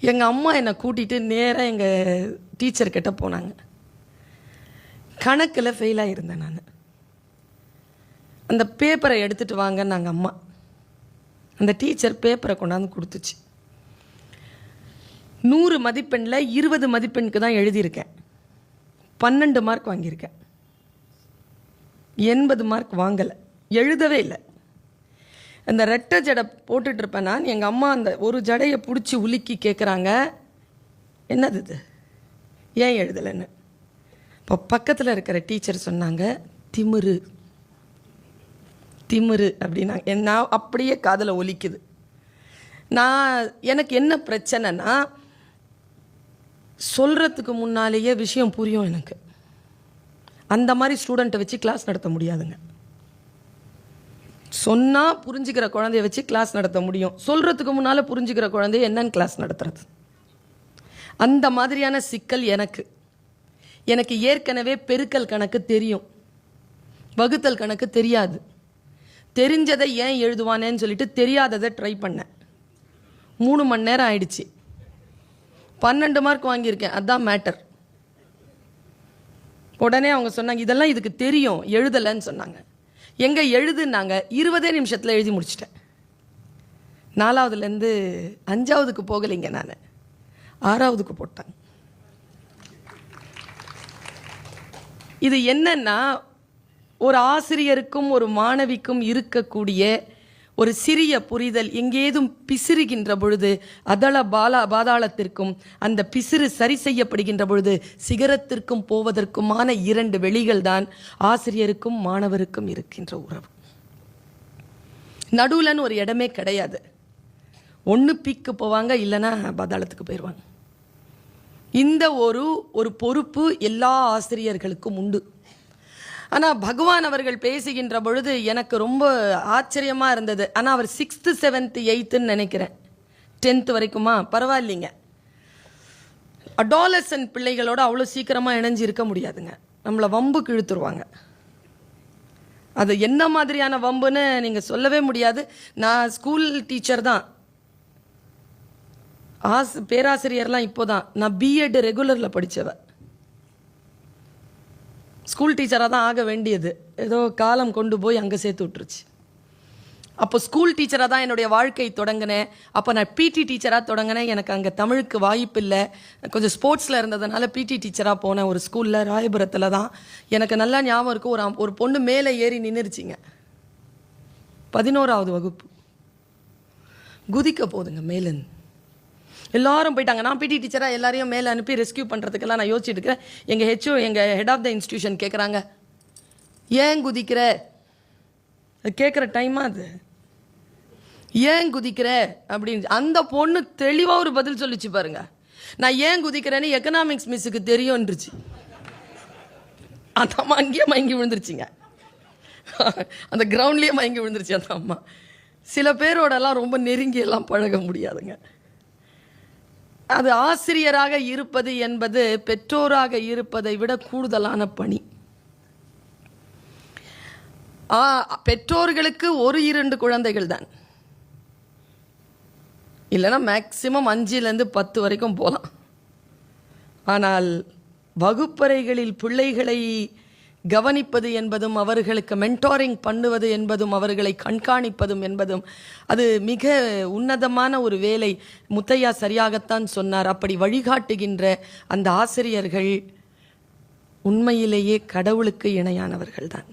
எங்கள் அம்மா என்னை கூட்டிகிட்டு நேராக எங்கள் டீச்சர்கிட்ட போனாங்க. கணக்கில் ஃபெயிலாக இருந்தேன் நான். அந்த பேப்பரை எடுத்துகிட்டு நாங்கள் அம்மா. அந்த டீச்சர் பேப்பரை கொண்டாந்து கொடுத்துச்சு. நூறு மதிப்பெண்ணில் இருபது மதிப்பெண்ணுக்கு தான் எழுதியிருக்கேன். பன்னெண்டு மார்க் வாங்கியிருக்கேன். எண்பது மார்க் வாங்கலை. எழுதவே இல்லை. அந்த ரெட்டை ஜடை போட்டுட்டு இருப்பேன் நான். எங்கள் அம்மா அந்த ஒரு ஜடையை பிடிச்சி உலுக்கி கேட்குறாங்க என்னது இது? ஏன் எழுதலைன்னு. இப்போ பக்கத்தில் இருக்கிற டீச்சர் சொன்னாங்க திமிரு. திமிரு அப்படின்னாங்க. என் நான் அப்படியே காதில் ஒலிக்குது. நான் எனக்கு என்ன பிரச்சனைனா சொல்கிறதுக்கு முன்னாலேயே விஷயம் புரியும் எனக்கு. அந்த மாதிரி ஸ்டூடெண்ட்டை வச்சு கிளாஸ் நடத்த முடியாதுங்க. சொன்னால் புரிஞ்சுக்கிற குழந்தைய வச்சு கிளாஸ் நடத்த முடியும். சொல்கிறதுக்கு முன்னால் புரிஞ்சுக்கிற குழந்தைய என்னன்னு கிளாஸ் நடத்துறது? அந்த மாதிரியான சிக்கல் எனக்கு. எனக்கு ஏற்கனவே பெருக்கல் கணக்கு தெரியும். வகுத்தல் கணக்கு தெரியாது. தெரிஞ்சதை ஏன் எழுதுவானேன்னு சொல்லிட்டு தெரியாததை ட்ரை பண்ணேன். மூணு மணி நேரம் ஆயிடுச்சு. பன்னெண்டு மார்க் வாங்கியிருக்கேன். அதான் மேட்டர் உடனே அவங்க சொன்னாங்க இதெல்லாம் இதுக்கு தெரியும். எழுதலைன்னு சொன்னாங்க. எங்கே எழுதுனாங்க இருபதே நிமிஷத்தில் எழுதி முடிச்சிட்டேன். நாலாவதுலேருந்து அஞ்சாவதுக்கு போகலைங்க நான். ஆறாவதுக்கு போட்டேன். இது என்னன்னா ஒரு ஆசிரியருக்கும் ஒரு மாணவிக்கும் இருக்கக்கூடிய ஒரு சிறிய புரிதல் எங்கேதும் பிசிறுகின்ற பொழுது அதள பாலா பாதாளத்திற்கும் அந்த பிசிறு சரி செய்யப்படுகின்ற பொழுது சிகரத்திற்கும் போவதற்குமான இரண்டு வெளிகள் தான் ஆசிரியருக்கும் மாணவருக்கும் இருக்கின்ற உறவு. நடுவுலன்னு ஒரு இடமே கிடையாது. ஒன்று பீக்கு போவாங்க இல்லைன்னா பாதாளத்துக்கு போயிடுவாங்க இந்த ஒரு ஒரு பொறுப்பு எல்லா ஆசிரியர்களுக்கும் உண்டு. ஆனால் பகவான் அவர்கள் பேசுகின்ற பொழுது எனக்கு ரொம்ப ஆச்சரியமாக இருந்தது. ஆனால் அவர் சிக்ஸ்த்து செவன்த்து எயித்துன்னு நினைக்கிறேன். டென்த்து வரைக்குமா? பரவாயில்லைங்க. அடாலசன் பிள்ளைகளோட அவ்வளோ சீக்கிரமாக இணைஞ்சு இருக்க முடியாதுங்க. நம்மளை வம்புக்கு இழுத்துருவாங்க அது என்ன மாதிரியான வம்புன்னு நீங்கள் சொல்லவே முடியாது. நான் ஸ்கூல் டீச்சர் தான். ஆஸ் பேராசிரியர்லாம் இப்போ தான் நான் பிஎட் ரெகுலரில் படித்தவன் ஸ்கூல் டீச்சராக தான் ஆக வேண்டியது. ஏதோ காலம் கொண்டு போய் அங்கே சேர்த்து விட்டுருச்சு. அப்போ ஸ்கூல் டீச்சராக தான் என்னுடைய வாழ்க்கை தொடங்கினேன். அப்போ நான் பிடி டீச்சராக தொடங்கினேன். எனக்கு அங்கே தமிழுக்கு வாய்ப்பு இல்லை. கொஞ்சம் ஸ்போர்ட்ஸில் இருந்ததுனால பிடி டீச்சராக போனேன். ஒரு ஸ்கூலில் ராயபுரத்தில் தான். எனக்கு நல்லா ஞாபகம் இருக்கும் ஒரு ஒரு பொண்ணு மேலே ஏறி நின்றுச்சிங்க பதினோராவது வகுப்பு. குதிக்க போகுதுங்க மேலன் எல்லாரும் போயிட்டாங்க. நான் பிடி டீச்சராக எல்லாரையும் மேலே அனுப்பி ரெஸ்கியூ பண்ணுறதுக்கெல்லாம் நான் யோசிச்சுட்டு இருக்கிறேன். எங்கள் ஹெச்ஓ எங்கள் ஹெட் ஆஃப் த இன்ஸ்டியூஷன் கேட்குறாங்க ஏன் குதிக்கிற? அது கேட்குற டைமா அது? ஏன் குதிக்கிற? அப்படின்னு. அந்த பொண்ணு தெளிவாக ஒரு பதில் சொல்லிச்சு பாருங்க. நான் ஏன் குதிக்கிறேன்னு எக்கனாமிக்ஸ் மிஸ்ஸுக்கு தெரியும்ன்றுச்சு. அந்த அம்மா அங்கேயே மயங்கி விழுந்துருச்சுங்க. அந்த கிரவுண்ட்லேயே மயங்கி விழுந்துருச்சு அந்த அம்மா. சில பேரோடலாம் ரொம்ப நெருங்கியெல்லாம் பழக முடியாதுங்க. அது ஆசிரியராக இருப்பது என்பது பெற்றோராக இருப்பதை விட கூடுதலான பணி. பெற்றோர்களுக்கு ஒரு இரண்டு குழந்தைகள் தான். இல்லைன்னா மேக்சிமம் அஞ்சுலேருந்து பத்து வரைக்கும் போகலாம். ஆனால் வகுப்பறைகளில் பிள்ளைகளை கவனிப்பது என்பதும் அவர்களுக்கு மென்டாரிங் பண்ணுவது என்பதும் அவர்களை கண்காணிப்பதும் என்பதும் அது மிக உன்னதமான ஒரு வேலை. முத்தையா சரியாகத்தான் சொன்னார். அப்படி வழிகாட்டுகின்ற அந்த ஆசிரியர்கள் உண்மையிலேயே கடவுளுக்கு இணையானவர்கள்தான்.